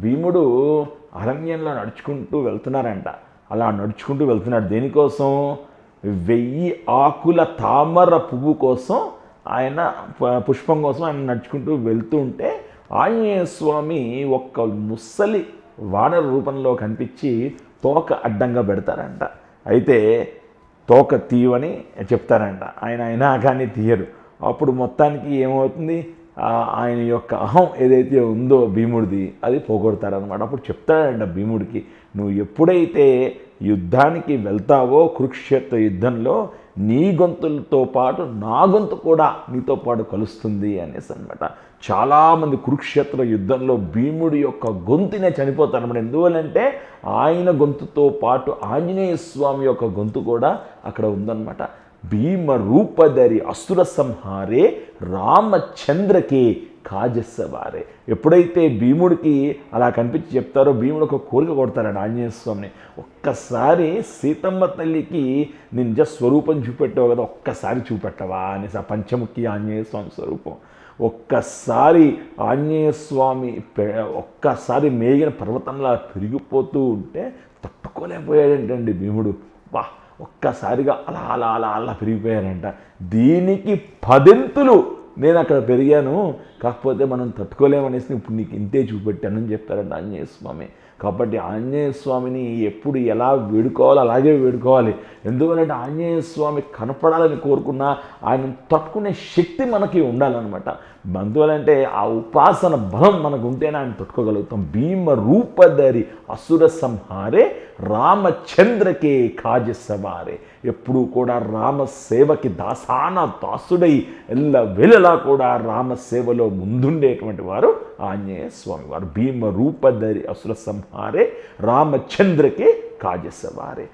భీముడు అరణ్యంలో నడుచుకుంటూ వెళ్తున్నారంట. అలా నడుచుకుంటూ వెళ్తున్నాడు. దేనికోసం? వెయ్యి ఆకుల తామర పువ్వు కోసం ఆయన ప- పుష్పం కోసం ఆయన నడుచుకుంటూ వెళ్తూ ఉంటే ఆంజనేయ స్వామి ఒక్క ముసలి వానర రూపంలో కనిపించి తోక అడ్డంగా పెడతారంట. అయితే తోక తీయమని చెప్తారంట. ఆయన అయినా కానీ తీయరు. అప్పుడు మొత్తానికి ఏమవుతుంది? ఆయన యొక్క అహం ఏదైతే ఉందో భీముడిది అది పోగొడతారనమాట అప్పుడు చెప్తాడంట భీముడికి నువ్వు ఎప్పుడైతే యుద్ధానికి వెళ్తావో కురుక్షేత్ర యుద్ధంలో నీ గొంతులతో పాటు నా గొంతు కూడా నీతో పాటు కలుస్తుంది అనేసి అనమాట చాలామంది కురుక్షేత్ర యుద్ధంలో భీముడి యొక్క గొంతునే చనిపోతారన్నమాట. ఎందువల్లంటే ఆయన గొంతుతో పాటు ఆంజనేయ స్వామి యొక్క గొంతు కూడా అక్కడ ఉందన్నమాట. భీమ రూపధరి అసుర సంహారే రామచంద్రకే కాజస్సవారే. ఎప్పుడైతే భీముడికి అలా కనిపించి చెప్తారో భీముడు ఒక కోరిక కొడతాడు ఆంజనేయ స్వామిని. ఒక్కసారి సీతమ్మ తల్లికి నేను నిజ స్వరూపం చూపెట్టావు కదా ఒక్కసారి చూపెట్టవా అనేసి ఆ పంచముఖి ఆంజనేయ స్వామి స్వరూపం. ఒక్కసారి ఆంజనేయ స్వామి ఒక్కసారి మేగిన పర్వతంలా పెరిగిపోతూ ఉంటే తట్టుకోలేకపోయాడంటండి భీముడు. వా ఒక్కసారిగా అలా అలా అలా అలా పెరిగిపోయారంట. దీనికి పదింతులు నేను అక్కడ పెరిగాను కాకపోతే మనం తట్టుకోలేమనేసి ఇప్పుడు నీకు ఇంతే చూపెట్టానని చెప్తారండి ఆంజనేయ స్వామి. కాబట్టి ఆంజనేయ స్వామిని ఎప్పుడు ఎలా వేడుకోవాలో అలాగే వేడుకోవాలి. ఎందుకంటే ఆంజనేయ స్వామి కనపడాలని కోరుకున్నా ఆయన తట్టుకునే శక్తి మనకి ఉండాలన్నమాట. అందువలంటే ఆ ఉపాసన బలం మనకు ఉంటేనే ఆయన తట్టుకోగలుగుతాం. భీమ రూపధరి అసుర సంహారే రామచంద్రకే కాజసవారే. ఎప్పుడూ కూడా రామసేవకి దాసాన దాసుడై ఎల్ల వెలలా కూడా రామసేవలో ముందుండేటువంటి వారు ఆంజనేయ స్వామి వారు. భీమ రూపధరి అసుర సంహారే రామచంద్రకే కాజసవారే.